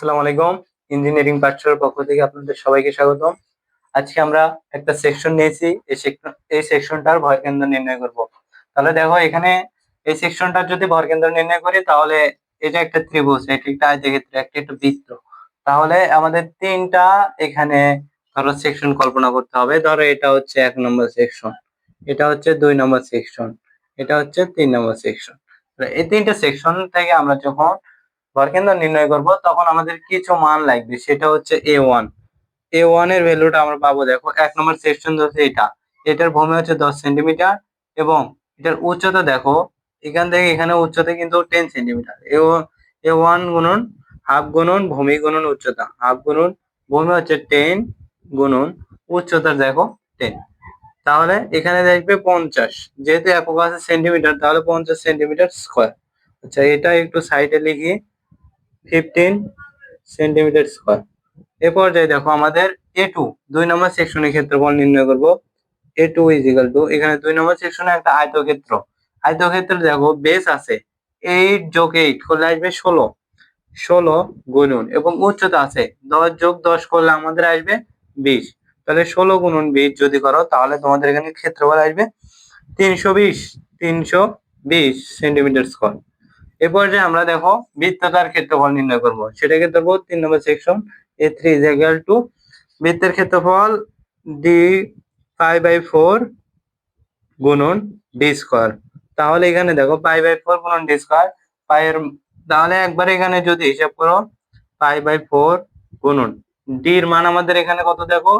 আসসালামু আলাইকুম, ইঞ্জিনিয়ারিং পাঠশালার পক্ষ থেকে আপনাদের সবাইকে স্বাগতম। আজকে আমরা একটা সেকশন নিয়েছি, এই সেকশন, এই সেকশনটার ভরকেন্দ্র নির্ণয় করব। তাহলে দেখো এখানে এই সেকশনটার যদি ভরকেন্দ্র নির্ণয় করি, তাহলে এটা একটা ত্রিভুজ, এটি একটা আয়তক্ষেত্র, একটা একটা বৃত্ত। তাহলে আমাদের তিনটা এখানে ধরো সেকশন কল্পনা করতে হবে। ধরো এটা হচ্ছে এক নম্বর সেকশন, এটা হচ্ছে দুই নম্বর সেকশন, এটা হচ্ছে তিন নম্বর সেকশন। এই তিনটা সেকশন থেকে আমরা যখন ভরকেন্দ্র নির্ণয় করব? তখন আমাদের কিছু মান লাগবে, সেটা হচ্ছে এ ওয়ান এ ওয়ানের ভ্যালুটা আমরা পাবো, দেখো, এক নম্বর সেকশন ধরছে এটা। এটার ভূমি হচ্ছে দশ সেন্টিমিটার এবং এটার উচ্চতা দেখো, এখান থেকে এখানে উচ্চতা কিন্তু টেন সেন্টিমিটার এ ওয়ান গুণন হাফ গুণন ভূমি গুণন উচ্চতা। হাফ গুণন ভূমি হচ্ছে টেন গুণন উচ্চতা দেখো টেন তাহলে এখানে দেখবে পঞ্চাশ। যেহেতু একক আছে সেন্টিমিটার তাহলে পঞ্চাশ সেন্টিমিটার স্কোয়ার আচ্ছা এটা একটু সাইডে লিখি। ফিফটিন সেন্টিমিটার স্কোয়ার এ পর্যায়ে দেখো আমাদের এ টু দুই নম্বর সেকশনের ক্ষেত্রফল নির্ণয় করব। এ টু ইজিক্যাল টু এখানে দুই নম্বর সেকশনে একটা আয়তক্ষেত্র। আয়তক্ষেত্র দেখো বেস আছে এইট যোগ এইট করলে আসবে ষোলো। ষোলো গুণন এবং উচ্চতা আছে দশ যোগ দশ করলে আমাদের আসবে বিশ। তাহলে ষোলো গুণন বিশ যদি করো, তাহলে তোমাদের এখানে ক্ষেত্রফল আসবে তিনশো বিশ তিনশো বিশ সেন্টিমিটার স্কোয়ার এ পর্যায়ে আমরা দেখো বৃত্তাকার ক্ষেত্রফল নির্ণয় করব। সেটাকে ধরবো তিন নম্বর section A three is equal to বৃত্তের ক্ষেত্রফল ডি ফাইভ বাই ফোর গুণন ডি স্কোয়ার তাহলে এখানে দেখো পাই বাই ফোর গুণন ডি স্কোয়ার পায়ের তাহলে একবার এখানে যদি হিসাব করো পাই বাই ফোর গুণন। ডির মান আমাদের এখানে কত দেখো?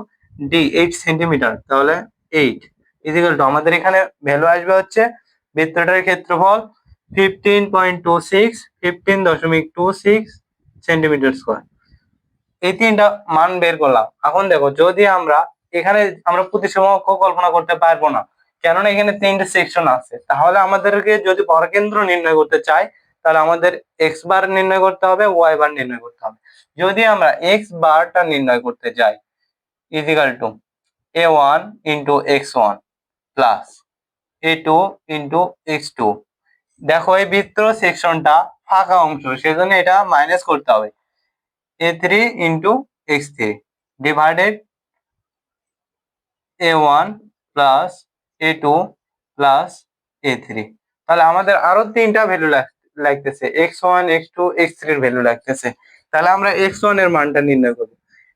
ডি এইট সেন্টিমিটার তাহলে এইট ইজিক্যাল টু আমাদের এখানে ভ্যালু আসবে হচ্ছে বৃত্তটার ক্ষেত্রফল fifteen point two six fifteen দশমিক টু সিক্স সেন্টিমিটার স্কোয়ার এই তিনটা মান বের করলাম। এখন দেখো, যদি আমরা এখানে আমরা প্রতিসমক্ষ কল্পনা করতে পারব না, কেননা এখানে তিনটে সেকশন আছে, তাহলে আমাদেরকে যদি ভরকেন্দ্র নির্ণয় করতে চাই, তাহলে আমাদের এক্স বার নির্ণয় করতে হবে ওয়াই বার নির্ণয় করতে হবে। যদি আমরা এক্স বারটা নির্ণয় করতে যাই is equal to A one into X one plus A two into X two দেখো এই বৃত্ত সেকশনটা ফাঁকা অংশ, সেজন্য এটা মাইনাস করতে হবে। A three into X three divided A one plus A two plus A three তাহলে আমাদের আরও তিনটা ভ্যালু লাগতেছে X one X two X থ্রির ভ্যালু লাগতেছে। তাহলে আমরা এক্স ওয়ানের মানটা নির্ণয় করব।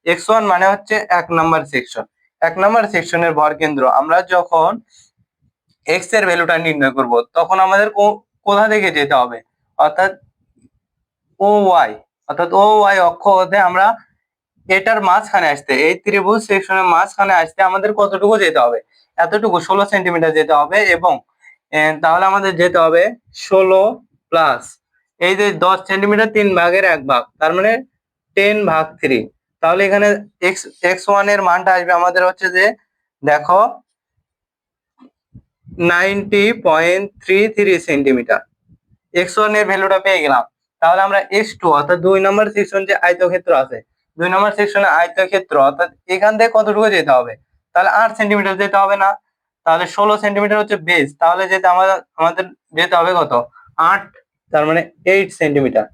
এক্স ওয়ান মানে হচ্ছে এক নাম্বার সেকশন এক নাম্বার সেকশনের ভর কেন্দ্র। আমরা যখন এক্সের ভ্যালুটা নির্ণয় করব, তখন আমাদের কোথা থেকে যেতে হবে? অর্থাৎ ও ওয়াই অর্থাৎ ও ওয়াই অক্ষ হতে আমরা এটার মাঝখানে আসতে, এই ত্রিভুজ সেকশনের মাঝখানে আসতে আমাদের কতটুকু যেতে হবে? এতটুকু, ষোলো সেন্টিমিটার যেতে হবে এবং তাহলে আমাদের যেতে হবে ষোলো প্লাস এই যে দশ সেন্টিমিটার তিন ভাগের এক ভাগ, তার মানে টেন ভাগ থ্রি তাহলে এখানে এক্স এক্স ওয়ানের মানটা আসবে আমাদের হচ্ছে যে, দেখো ninety point three three centimetre. X ওয়ানের ভ্যালুটা পেয়ে গেলাম। তাহলে আমরা এক্স টু অর্থাৎ দুই নম্বর সেকশন যে আয়তক্ষেত্র আছে, দুই নম্বর সেকশনে আয়তক্ষেত্র, অর্থাৎ এখান থেকে কতটুকু যেতে হবে? তাহলে আট সেন্টিমিটার যেতে হবে না। তাহলে ষোলো সেন্টিমিটার হচ্ছে বেস তাহলে যেতে আমাদের আমাদের যেতে হবে কত? আট, তার মানে এইট সেন্টিমিটার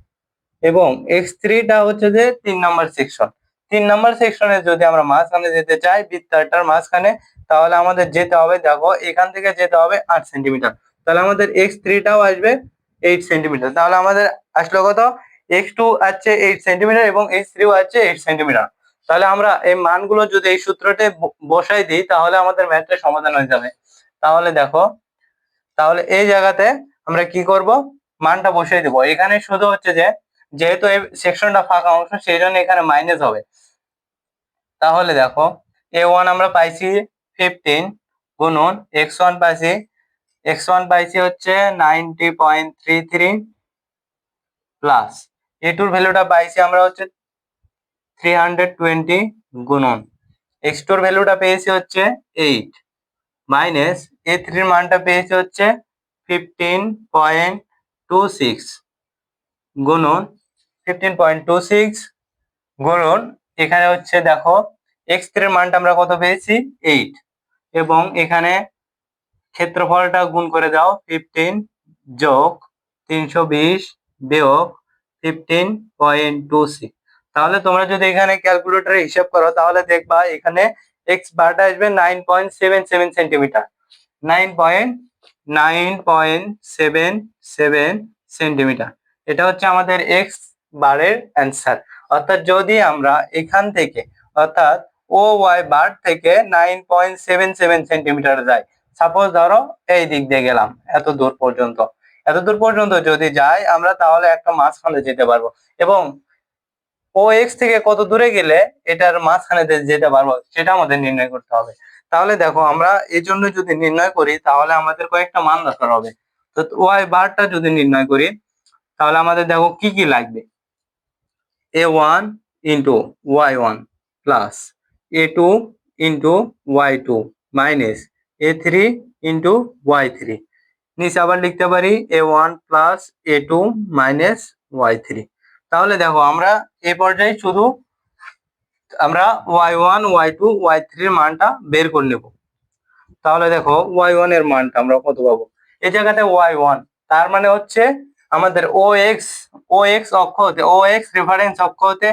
এবং এক্স থ্রিটা হচ্ছে যে তিন নম্বর সেকশন তিন নম্বর সেকশনে যদি আমরা মাঝখানে যেতে চাই বৃত্তাটার মাঝখানে তাহলে আমাদের যেতে হবে, দেখো, এখান থেকে যেতে হবে আট সেন্টিমিটার তাহলে আমাদের এক্স থ্রিটাও আসবে এইট সেন্টিমিটার তাহলে আমাদের আসলো কত? এক্স টু আছে এইট সেন্টিমিটার এবং এক্স থ্রিও আছে এইট সেন্টিমিটার তাহলে আমরা এই মানগুলো যদি এই সূত্রতে বসাই দিই, তাহলে আমাদের ম্যাথটা সমাধান হয়ে যাবে। তাহলে দেখো, তাহলে এই জায়গাতে আমরা কি করব? মানটা বসাই দেবো। এখানে শুধু হচ্ছে যে, যেহেতু এই সেকশনটা ফাঁকা অংশ, সেই জন্য এখানে মাইনাস হবে। তাহলে দেখো এ ওয়ান আমরা পাইছি ফিফটিন গুণন এক্স ওয়ান পাইছি এক্স ওয়ান পাইছি হচ্ছে ninety point three three plus A টুর ভ্যালুটা পাইছি আমরা হচ্ছে থ্রি হান্ড্রেড টোয়েন্টি গুণন। এক্স টুর ভ্যালুটা পেয়েছি হচ্ছে এইট মাইনাস এ থ্রির মানটা পেয়েছি হচ্ছে ফিফটিন পয়েন্ট টু সিক্স গুণন ফিফটিন পয়েন্ট টু সিক্স গুণন। এখানে হচ্ছে দেখো এক্স থ্রির মানটা আমরা কত পেয়েছি? এইট এবং এখানে ক্ষেত্রফলটা গুণ করে দাও ফিফটিন যোগ তিনশো বিশ বিয়োগ ফিফটিন পয়েন্ট টু সিক্স তাহলে তোমরা যদি এখানে ক্যালকুলেটরে হিসাব করো, তাহলে দেখবা এখানে এক্স বারটা আসবে nine point seven seven centimetre nine point nine point seven seven centimetre এটা হচ্ছে আমাদের এক্স বারের অ্যান্সার অর্থাৎ যদি আমরা এখান থেকে, অর্থাৎ ও ওয়াই বার থেকে nine point seven seven centimetre যায়। সাপোজ ধরো এই দিক দিয়ে গেলাম, এত দূর পর্যন্ত। এত দূর পর্যন্ত যদি যাই, আমরা তাহলে একটা মাঝখানে যেতে পারব। এবং ও এক্স থেকে কত দূরে গেলে এটার মাঝখানে যেতে পারব, সেটা আমাদের নির্ণয় করতে হবে। তাহলে দেখো, আমরা এই জন্য যদি নির্ণয় করি, তাহলে আমাদের কয়েকটা মান দরকার হবে। তো ওয়াই বারটা যদি নির্ণয় করি, তাহলে আমাদের দেখো কি কি লাগবে? A one into Y one plus A two into Y two minus A three into Y three নিচে আবার লিখতে পারি A one plus A two minus Y three তাহলে দেখো, আমরা এই পর্যায়ে শুধু আমরা Y one Y two Y থ্রির মানটা বের করে নেব। তাহলে দেখো ওয়াই ওয়ানের মানটা আমরা কত পাবো? এই জায়গাতে ওয়াই ওয়ান তার মানে হচ্ছে আমাদের ও এক্স ও এক্স অক্ষ হতে ও এক্স রেফারেন্স অক্ষ হতে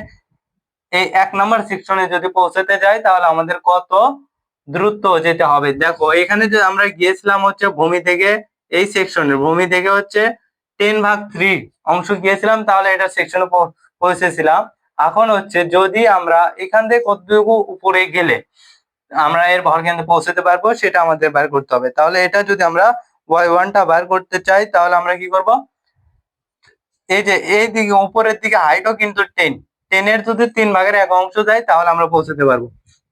এই এক নম্বর সেকশনে যদি পৌঁছাতে যাই, তাহলে আমাদের কত দ্রুত যেতে হবে। দেখো, এখানে যে আমরা গিয়েছিলাম হচ্ছে ভূমি থেকে, এই সেকশনে ভূমি থেকে হচ্ছে টেন ভাগ থ্রি অংশ গিয়েছিলাম, তাহলে এটা সেকশনে পৌঁছেছিলাম। এখন হচ্ছে যদি আমরা এখান থেকে কতটুকু উপরে গেলে আমরা এর ভর কেন্দ্রে পৌঁছাতে পারব, সেটা আমাদের বার করতে হবে। তাহলে এটা যদি আমরা ওয়াই ওয়ানটা বার করতে চাই, তাহলে আমরা কি করব? এই যে, এই দিকে, উপরের দিকে হাইটও কিন্তু টেন টেনের যদি তিন ভাগের এক অংশ যায়, তাহলে আমরা পৌঁছাতে পারব।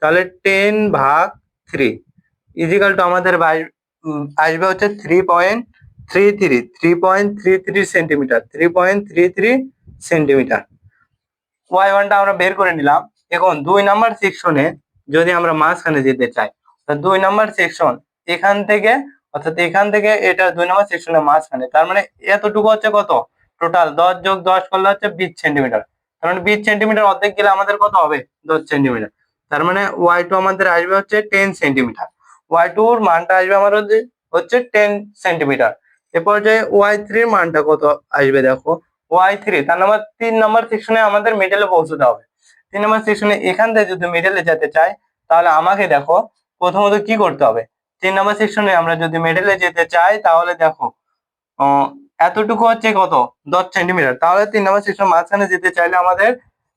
তাহলে টেন ভাগ থ্রি ইজিক্যাল টু আমাদের আসবে হচ্ছে three point three three three point three three centimetre three point three three centimetre Y ওয়ানটা আমরা বের করে নিলাম। এখন দুই নাম্বার সেকশনে যদি আমরা মাঝখানে যেতে চাই দুই নাম্বার সেকশন এখান থেকে, অর্থাৎ এখান থেকে এটা দুই নাম্বার সেকশনের মাঝখানে, তার মানে এতটুকু হচ্ছে কত? টোটাল দশ যোগ দশ করলে হচ্ছে বিশ সেন্টিমিটার মানে বিশ সেন্টিমিটার অর্ধেক গেলে আমাদের কত হবে? দশ সেন্টিমিটার তার মানে ওয়াই টু আমাদের আসবে হচ্ছে টেন সেন্টিমিটার ওয়াই টুর মানটা আসবে আমার হচ্ছে টেন সেন্টিমিটার এরপর যে ওয়াই থ্রির মানটা কত আসবে দেখো? ওয়াই থ্রি তার নাম্বার তিন নম্বর সেকশনে আমাদের মিডলে পৌঁছতে হবে। তিন নম্বর সেকশনে এখান থেকে যদি মিডলে যেতে চাই, তাহলে আমাকে দেখো, প্রথমত কি করতে হবে? তিন নম্বর সেকশনে আমরা যদি মিডলে যেতে চাই, তাহলে দেখো এতটুকু হচ্ছে কত? দশ সেন্টিমিটার তাহলে তিন নম্বর সেকশন মাঝখানে যেতে চাইলে আমাদের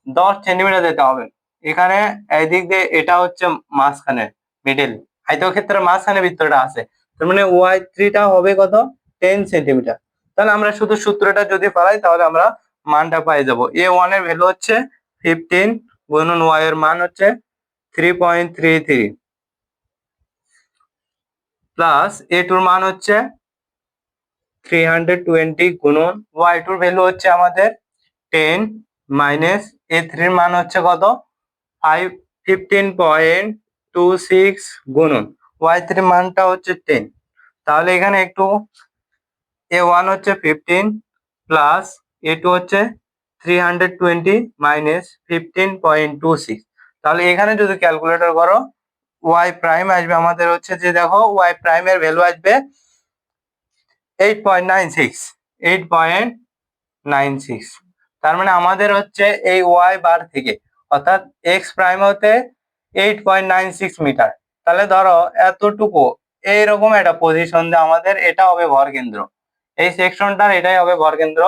দশ সেন্টিমিটার যেতে হবে। এখানে এইদিক দিয়ে এটা হচ্ছে মাঝখানে মিডল আয়তক্ষেত্রের মাঝখানে বৃত্তটা আছে। তার মানে ওয়াই থ্রিটা হবে কত? টেন সেন্টিমিটার তাহলে আমরা শুধু সূত্রটা যদি ফেলাই তাহলে আমরা মানটা পাই যাব। এ ওয়ানের ভ্যালু হচ্ছে ফিফটিন গুণন ওয়াই এর মান হচ্ছে three point three three plus A টুর মান হচ্ছে থ্রি হান্ড্রেড টোয়েন্টি গুণন ওয়াই টুর ভ্যালু হচ্ছে আমাদের টেন মাইনাস এ থ্রির মান হচ্ছে কত? Five fifteen point two six গুণন ওয়াই থ্রির মানটা হচ্ছে টেন তাহলে এখানে একটু এ ওয়ান হচ্ছে ফিফটিন প্লাস এ টু হচ্ছে three hundred twenty minus fifteen point two six তাহলে এখানে যদি ক্যালকুলেটর করো ওয়াই প্রাইম আসবে আমাদের হচ্ছে যে দেখো ওয়াই প্রাইমের ভ্যালু আসবে eight point nine six eight point nine six তার মানে আমাদের হচ্ছে এই ওয়াই বার থেকে, অর্থাৎ এক্স প্রাইম হতে eight point nine six metre তাহলে ধরো এতটুকু, এইরকম একটা পজিশন দিয়ে আমাদের এটা হবে ভর কেন্দ্র। এই সেকশনটার এটাই হবে ভর কেন্দ্র।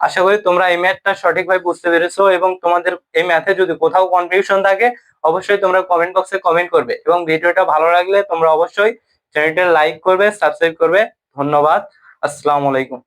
আশা করি তোমরা এই ম্যাথটা সঠিকভাবে বুঝতে পেরেছ এবং তোমাদের এই ম্যাথে যদি কোথাও কনফিউশন থাকে, অবশ্যই তোমরা কমেন্ট বক্সে কমেন্ট করবে এবং ভিডিওটা ভালো লাগলে তোমরা অবশ্যই চ্যানেলটা লাইক করবে সাবস্ক্রাইব করবে। ধন্যবাদ। আসসালামু আলাইকুম।